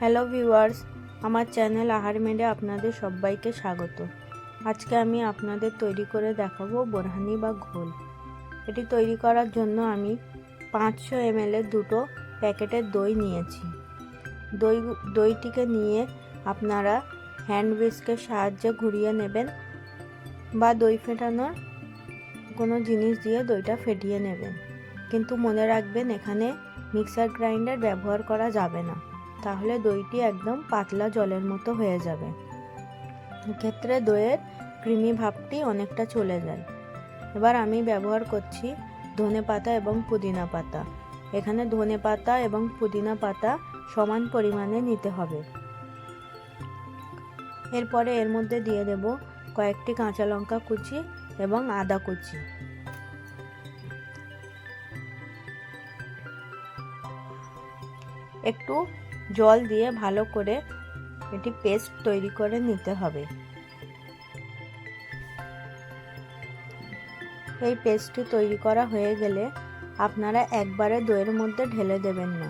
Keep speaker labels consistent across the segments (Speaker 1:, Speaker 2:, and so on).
Speaker 1: Hello viewers, আমার channel আহার মেডে আপনাদের সবাইকে স্বাগত। আজকে আমি আপনাদের তৈরি করে দেখাবো বোরহানি বা ঘোল। এটি তৈরি করার জন্য আমি পাঁচশো এমএলের দুটো প্যাকেটের দই নিয়েছি। দই, দইটিকে নিয়ে আপনারা হ্যান্ড উইস্কের সাহায্যে ঘুরিয়ে নেবেন বা দই ফেটানোর কোনো জিনিস দিয়ে দইটা ফেটিয়ে নেবেন। কিন্তু মনে রাখবেন, এখানে মিক্সার গ্রাইন্ডার ব্যবহার করা যাবে না। তাহলে দইটি একদম পাতলা জলের মতো হয়ে যাবে। এক্ষেত্রে দইয়ের ক্রিমি ভাবটি অনেকটা চলে যায়। এবার আমি ব্যবহার করছি ধনে পাতা এবং পুদিনা পাতা। এখানে ধনে পাতা এবং পুদিনা পাতা সমান পরিমাণে নিতে হবে। এরপরে এর মধ্যে দিয়ে দেব কয়েকটি কাঁচা লঙ্কা কুচি এবং আদা কুচি। একটু জল দিয়ে ভালো করে এটি পেস্ট তৈরি করে নিতে হবে। এই পেস্টটি তৈরি করা হয়ে গেলে আপনারা একবারে দইয়ের মধ্যে ঢেলে দেবেন না।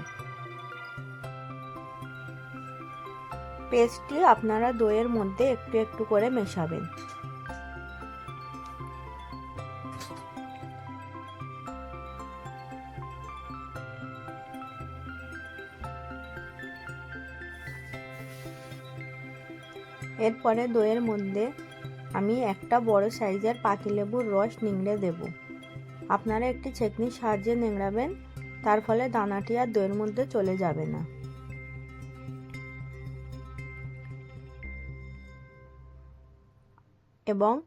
Speaker 1: পেস্টটি আপনারা দইয়ের মধ্যে একটু একটু করে মেশাবেন। এরপরে দইয়ের মধ্যে আমি একটা বড় সাইজের পাতিলেবুর রস নিংড়ে দেব। আপনারা একটি ছেকনির সাহায্যে নিংড়াবেন, তার ফলে দানাটি আর দইয়ের মধ্যে চলে যাবে না। এবং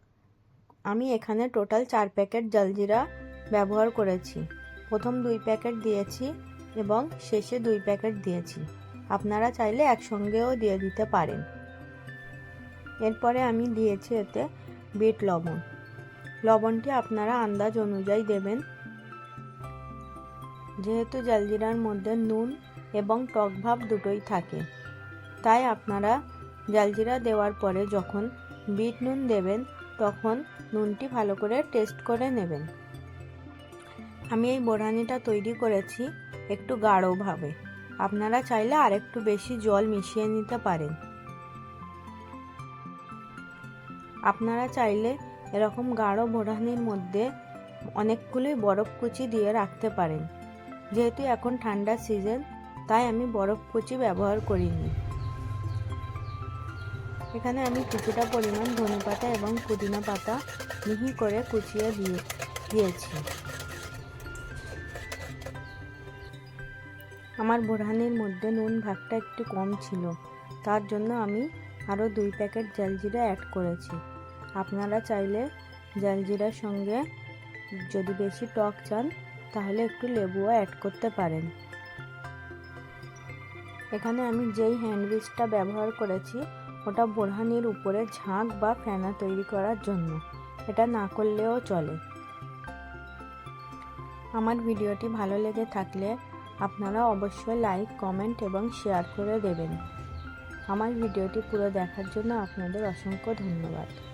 Speaker 1: আমি এখানে টোটাল চার প্যাকেট জলজিরা ব্যবহার করেছি। প্রথম দুই প্যাকেট দিয়েছি এবং শেষে দুই প্যাকেট দিয়েছি। আপনারা চাইলে একসঙ্গেও দিয়ে দিতে পারেন। এরপরে আমি দিয়েছি এতে বিট লবণ। লবণটি আপনারা আন্দাজ অনুযায়ী দেবেন। যেহেতু জলজিরার মধ্যে নুন এবং টক ভাব দুটোই থাকে, তাই আপনারা জলজিরা দেওয়ার পরে যখন বিট নুন দেবেন, তখন নুনটি ভালো করে টেস্ট করে নেবেন। আমি এই বোরানিটা তৈরি করেছি একটু গাঢ়ভাবে আপনারা চাইলে আরেকটু বেশি জল মিশিয়ে নিতে পারেন। আপনারা চাইলে এরকম গাঢ় বোরহানির মধ্যে অনেকগুলোই বরফ কুচি দিয়ে রাখতে পারেন। যেহেতু এখন ঠান্ডার সিজন, তাই আমি বরফ কুচি ব্যবহার করিনি। এখানে আমি কিছুটা পরিমাণ ধনে পাতা এবং পুদিনা পাতা মিহি করে কুচিয়ে দিয়ে, দিয়েছি। আমার বোরহানির মধ্যে নুন ভাগটা একটু কম ছিল, তার জন্য আমি আরও দুই প্যাকেট জলজিরা অ্যাড করেছি। আপনারা চাইলে জলজিরার সঙ্গে যদি বেশি টক চান, তাহলে একটু লেবুও অ্যাড করতে পারেন। এখানে আমি যেই হ্যান্ডউইচটা ব্যবহার করেছি, ওটা বোরহানির উপরে ঝাঁক বা ফেনা তৈরি করার জন্য। এটা না করলেও চলে। আমার ভিডিওটি ভালো লেগে থাকলে আপনারা অবশ্যই লাইক কমেন্ট এবং শেয়ার করে দেবেন। আমার ভিডিওটি পুরো দেখার জন্য আপনাদের অসংখ্য ধন্যবাদ।